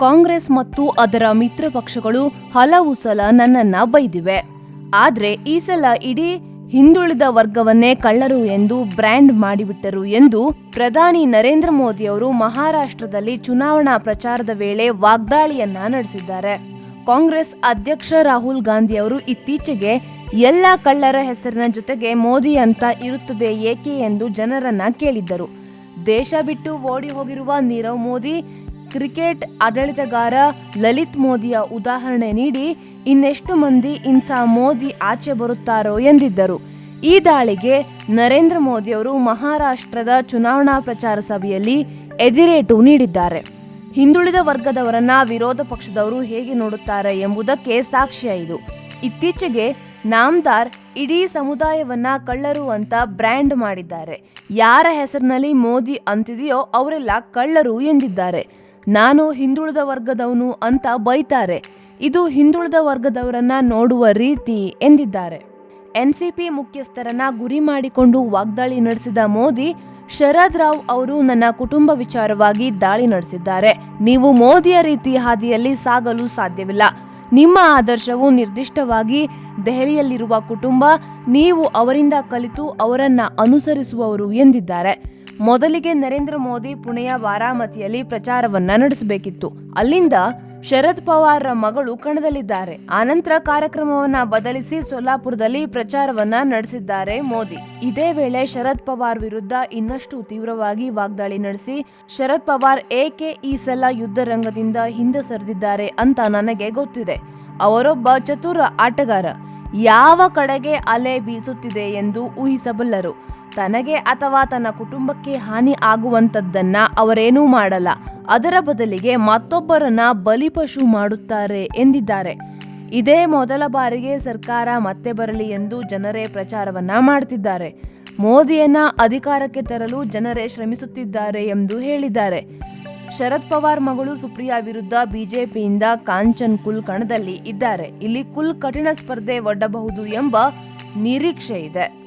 ಕಾಂಗ್ರೆಸ್ ಮತ್ತು ಅದರ ಮಿತ್ರ ಪಕ್ಷಗಳು ಹಲವು ಸಲ ನನ್ನನ್ನ ಬೈದಿವೆ. ಆದ್ರೆ ಈ ಸಲ ಇಡೀ ಹಿಂದುಳಿದ ವರ್ಗವನ್ನೇ ಕಳ್ಳರು ಎಂದು ಬ್ರ್ಯಾಂಡ್ ಮಾಡಿಬಿಟ್ಟರು ಎಂದು ಪ್ರಧಾನಿ ನರೇಂದ್ರ ಮೋದಿ ಅವರು ಮಹಾರಾಷ್ಟ್ರದಲ್ಲಿ ಚುನಾವಣಾ ಪ್ರಚಾರದ ವೇಳೆ ವಾಗ್ದಾಳಿಯನ್ನ ನಡೆಸಿದ್ದಾರೆ. ಕಾಂಗ್ರೆಸ್ ಅಧ್ಯಕ್ಷ ರಾಹುಲ್ ಗಾಂಧಿ ಅವರು ಇತ್ತೀಚೆಗೆ ಎಲ್ಲ ಕಳ್ಳರ ಹೆಸರಿನ ಜೊತೆಗೆ ಮೋದಿ ಅಂತ ಇರುತ್ತದೆ ಏಕೆ ಎಂದು ಜನರನ್ನ ಕೇಳಿದ್ದರು. ದೇಶ ಬಿಟ್ಟು ಓಡಿ ಹೋಗಿರುವ ನೀರವ್ ಮೋದಿ ಕ್ರಿಕೆಟ್ ಆಡಳಿತಗಾರ ಲಲಿತ್ ಮೋದಿಯ ಉದಾಹರಣೆ ನೀಡಿ ಇನ್ನೆಷ್ಟು ಮಂದಿ ಇಂಥ ಮೋದಿ ಆಚೆ ಬರುತ್ತಾರೋ ಎಂದಿದ್ದರು. ಈ ದಾಳಿಗೆ ನರೇಂದ್ರ ಮೋದಿಯವರು ಮಹಾರಾಷ್ಟ್ರದ ಚುನಾವಣಾ ಪ್ರಚಾರ ಸಭೆಯಲ್ಲಿ ಎದಿರೇಟು ನೀಡಿದ್ದಾರೆ. ಹಿಂದುಳಿದ ವರ್ಗದವರನ್ನ ವಿರೋಧ ಪಕ್ಷದವರು ಹೇಗೆ ನೋಡುತ್ತಾರೆ ಎಂಬುದಕ್ಕೆ ಸಾಕ್ಷ್ಯ ಇದು. ಇತ್ತೀಚೆಗೆ ನಾಮ್ದಾರ್ ಇಡೀ ಸಮುದಾಯವನ್ನ ಕಳ್ಳರು ಅಂತ ಬ್ರ್ಯಾಂಡ್ ಮಾಡಿದ್ದಾರೆ. ಯಾರ ಹೆಸರಿನಲ್ಲಿ ಮೋದಿ ಅಂತಿದೆಯೋ ಅವರೆಲ್ಲ ಕಳ್ಳರು ಎಂದಿದ್ದಾರೆ. ನಾನು ಹಿಂದುಳಿದ ವರ್ಗದವನು ಅಂತ ಬೈತಾರೆ. ಇದು ಹಿಂದುಳಿದ ವರ್ಗದವರನ್ನ ನೋಡುವ ರೀತಿ ಎಂದಿದ್ದಾರೆ. ಎನ್ಸಿಪಿ ಮುಖ್ಯಸ್ಥರನ್ನ ಗುರಿ ಮಾಡಿಕೊಂಡು ವಾಗ್ದಾಳಿ ನಡೆಸಿದ ಮೋದಿ, ಶರದ್ ರಾವ್ ಅವರು ನನ್ನ ಕುಟುಂಬ ವಿಚಾರವಾಗಿ ದಾಳಿ ನಡೆಸಿದ್ದಾರೆ. ನೀವು ಮೋದಿಯ ರೀತಿ ಹಾದಿಯಲ್ಲಿ ಸಾಗಲು ಸಾಧ್ಯವಿಲ್ಲ. ನಿಮ್ಮ ಆದರ್ಶವು ನಿರ್ದಿಷ್ಟವಾಗಿ ದೆಹಲಿಯಲ್ಲಿರುವ ಕುಟುಂಬ, ನೀವು ಅವರಿಂದ ಕಲಿತು ಅವರನ್ನ ಅನುಸರಿಸುವವರು ಎಂದಿದ್ದಾರೆ. ಮೊದಲಿಗೆ ನರೇಂದ್ರ ಮೋದಿ ಪುಣೆಯ ಬಾರಾಮತಿಯಲ್ಲಿ ಪ್ರಚಾರವನ್ನ ನಡೆಸಬೇಕಿತ್ತು. ಅಲ್ಲಿಂದ ಶರದ್ ಪವಾರ್ರ ಮಗಳು ಕಣದಲ್ಲಿದ್ದಾರೆ. ಆನಂತರ ಕಾರ್ಯಕ್ರಮವನ್ನ ಬದಲಿಸಿ ಸೊಲ್ಲಾಪುರದಲ್ಲಿ ಪ್ರಚಾರವನ್ನ ನಡೆಸಿದ್ದಾರೆ ಮೋದಿ. ಇದೇ ವೇಳೆ ಶರದ್ ಪವಾರ್ ವಿರುದ್ಧ ಇನ್ನಷ್ಟು ತೀವ್ರವಾಗಿ ವಾಗ್ದಾಳಿ ನಡೆಸಿ, ಶರದ್ ಪವಾರ್ ಏಕೆ ಈ ಸಲ ಯುದ್ಧ ರಂಗದಿಂದ ಹಿಂದೆ ಸರಿದಿದ್ದಾರೆ ಅಂತ ನನಗೆ ಗೊತ್ತಿದೆ. ಅವರೊಬ್ಬ ಚತುರ ಆಟಗಾರ ಯಾವ ಕಡೆಗೆ ಅಲೆ ಬೀಸುತ್ತಿದೆ ಎಂದು ಊಹಿಸಬಲ್ಲರು. ತನಗೆ ಅಥವಾ ತನ್ನ ಕುಟುಂಬಕ್ಕೆ ಹಾನಿ ಆಗುವಂಥದ್ದನ್ನ ಅವರೇನೂ ಮಾಡಲ್ಲ. ಅದರ ಬದಲಿಗೆ ಮತ್ತೊಬ್ಬರನ್ನ ಬಲಿಪಶು ಮಾಡುತ್ತಾರೆ ಎಂದಿದ್ದಾರೆ. ಇದೇ ಮೊದಲ ಬಾರಿಗೆ ಸರ್ಕಾರ ಮತ್ತೆ ಬರಲಿ ಎಂದು ಜನರೇ ಪ್ರಚಾರವನ್ನ ಮಾಡ್ತಿದ್ದಾರೆ. ಮೋದಿಯನ್ನ ಅಧಿಕಾರಕ್ಕೆ ತರಲು ಜನರೇ ಶ್ರಮಿಸುತ್ತಿದ್ದಾರೆ ಎಂದು ಹೇಳಿದ್ದಾರೆ. ಶರದ್ ಪವಾರ್ ಮಗಳು ಸುಪ್ರಿಯಾ ವಿರುದ್ಧ ಬಿಜೆಪಿಯಿಂದ ಕಾಂಚನ್ ಕುಲ್ ಕಣದಲ್ಲಿ ಇದ್ದಾರೆ. ಇಲ್ಲಿ ಕುಲ್ ಕಠಿಣ ಸ್ಪರ್ಧೆ ಒಡ್ಡಬಹುದು ಎಂಬ ನಿರೀಕ್ಷೆ ಇದೆ